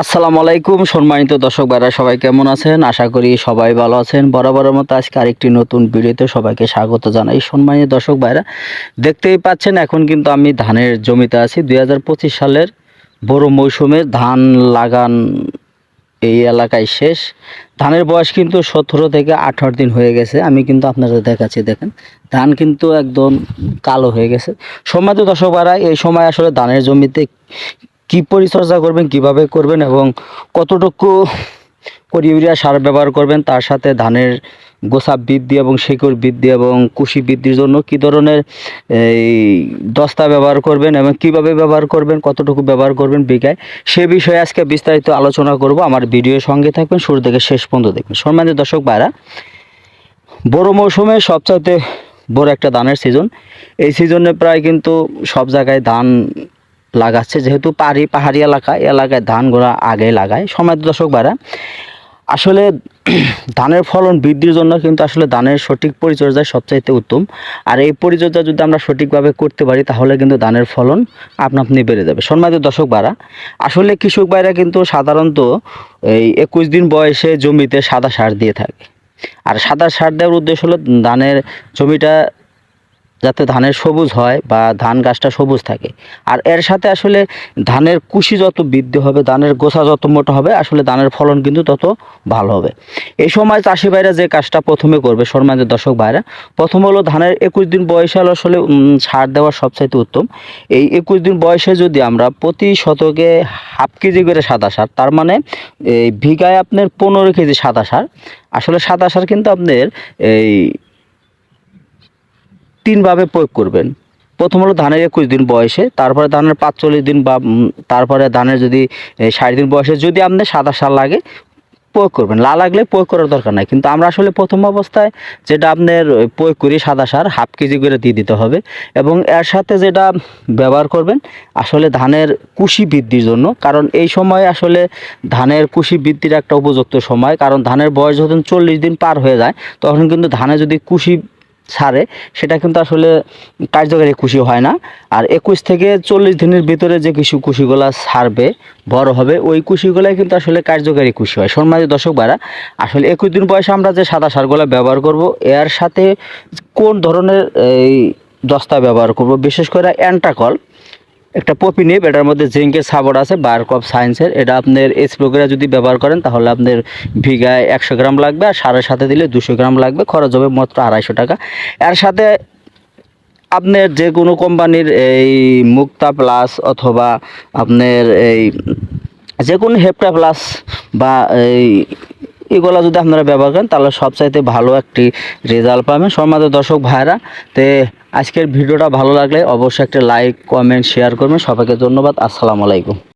আসসালামু আলাইকুম, সম্মানিত দর্শক ভাইরা, সবাই কেমন আছেন? আশা করি সবাই ভালো আছেন। বরাবরের মতো আজকে আরেকটি নতুন ভিডিওতে সবাইকে স্বাগত জানাই। সম্মানিত দর্শক ভাইরা, দেখতেই পাচ্ছেন এখন কিন্তু আমি ধানের জমিতে আছি। দু হাজার পঁচিশ সালের বড় মৌসুমে ধান লাগান এই এলাকায় শেষ। ধানের বয়স কিন্তু সতেরো থেকে আঠারো দিন হয়ে গেছে। আমি কিন্তু আপনাদের দেখাচ্ছি, দেখেন। ধান কিন্তু একদম কালো হয়ে গেছে। সম্মানিত দর্শক ভাইরা, এই সময় আসলে ধানের জমিতে কি পরিচর্যা করবেন, কীভাবে করবেন এবং কতটুকু ইউরিয়া সার ব্যবহার করবেন, তার সাথে ধানের গোসা বৃদ্ধি এবং শেকড় বৃদ্ধি এবং কুশি বৃদ্ধির জন্য কি ধরনের, এই, দস্তা ব্যবহার করবেন এবং কীভাবে ব্যবহার করবেন, কতটুকু ব্যবহার করবেন বিঘায়, সে বিষয়ে আজকে বিস্তারিত আলোচনা করব। আমার ভিডিওর সঙ্গে থাকবেন, শুরু থেকে শেষ পর্যন্ত দেখবেন। সম্মানিত দর্শক ভাইরা বড় মৌসুমে সবচাইতে বড় একটা ধানের সিজন এই সিজনে প্রায় কিন্তু সব জায়গায় ধান লাগাচ্ছে। যেহেতু পাহাড়ি পাহাড়ি এলাকা এলাকায় ধানগুলো আগে লাগায়। সময় দর্শক বাড়া। আসলে ধানের ফলন বৃদ্ধির জন্য কিন্তু আসলে ধানের সঠিক পরিচর্যা সবচাইতে উত্তম। আর এই পরিচর্যা যদি আমরা সঠিকভাবে করতে পারি, তাহলে কিন্তু ধানের ফলন আপনা আপনি বেড়ে যাবে। সম্মানিত দর্শক বাড়া, আসলে কৃষক ভাইরা কিন্তু সাধারণত এই একুশ দিন বয়সে জমিতে সাদা সার দিয়ে থাকে। আর সাদা সার দেওয়ার উদ্দেশ্য হলো ধানের জমিটা যাতে ধানের সবুজ হয় বা ধান গাছটা সবুজ থাকে। আর এর সাথে আসলে ধানের কুশি যত বৃদ্ধি হবে, ধানের গোছা যত মোটা হবে, আসলে ধানের ফলন কিন্তু তত ভালো হবে। এই সময় চাষি ভাইরা যে কাজটা প্রথমে করবে, সম্মানিত দর্শক ভাইরা, প্রথম হলো ধানের একুশ দিন বয়সে হলো আসলে সার দেওয়া সবচাইতে উত্তম। এই একুশ দিন বয়সে যদি আমরা প্রতি শতকে হাফ কেজি করে সাদা সার, তার মানে এই বিঘায় আপনার পনেরো কেজি সাদা সার, আসলে সাদা সার কিন্তু আপনার এই তিনভাবে প্রয়োগ করবেন। প্রথম হলো ধানের একুশ দিন বয়সে, তারপরে ধানের পাঁচচল্লিশ দিন বা তারপরে ধানের যদি ষাট দিন বয়সে যদি আপনার সাদা সার লাগে, প্রয়োগ করবেন। লা লাগলে প্রয়োগ করার দরকার নাই। কিন্তু আমরা আসলে প্রথম অবস্থায় যেটা আপনার প্রয়োগ করি সাদা সার, হাফ কেজি করে দিয়ে দিতে হবে এবং এর সাথে যেটা ব্যবহার করবেন, আসলে ধানের কুশি বৃদ্ধির জন্য। কারণ এই সময় আসলে ধানের কুশি বৃদ্ধির একটা উপযুক্ত সময়। কারণ ধানের বয়স যখন চল্লিশ দিন পার হয়ে যায়, তখন কিন্তু ধানে যদি কুশি ছাড়ে, সেটা কিন্তু আসলে কার্যকারী কুশি হয় না। আর একুশ থেকে চল্লিশ দিনের ভিতরে যে কিছু কুশিগুলা ছাড়বে, বড় হবে, ওই কুশিগুলাই কিন্তু আসলে কার্যকারী কুশি হয়। সম্মানিত দর্শক বারা আসলে একুশ দিন বয়সে আমরা যে সাদা সারগুলো ব্যবহার করব, এর সাথে কোন ধরনের এই দস্তা ব্যবহার করব, বিশেষ করে অ্যান্টাকল একটা পপি নেপ এটার মধ্যে জিঙ্কের সাবর আছে বার্ক সায়েন্সের এটা আপনার এসপ্রোকেরা যদি ব্যবহার করেন, তাহলে আপনার বিঘায় একশো গ্রাম লাগবে, আর সারের সাথে দিলে দুশো গ্রাম লাগবে, খরচ হবে মাত্র আড়াইশো টাকা। এর সাথে আপনার যে কোনো কোম্পানির এই মুক্তা প্লাস অথবা আপনার এই যে কোনো হেপটা প্লাস বা এই এগুলো যদি আপনারা ব্যবহার করেন, তাহলে সবচাইতে ভালো একটি রেজাল্ট পাবেন। সম্মানিত দর্শক ভাইরা তে আজকের ভিডিওটা ভালো লাগলে অবশ্যই একটা লাইক কমেন্ট শেয়ার করবেন। সবাইকে ধন্যবাদ। আসসালামু আলাইকুম।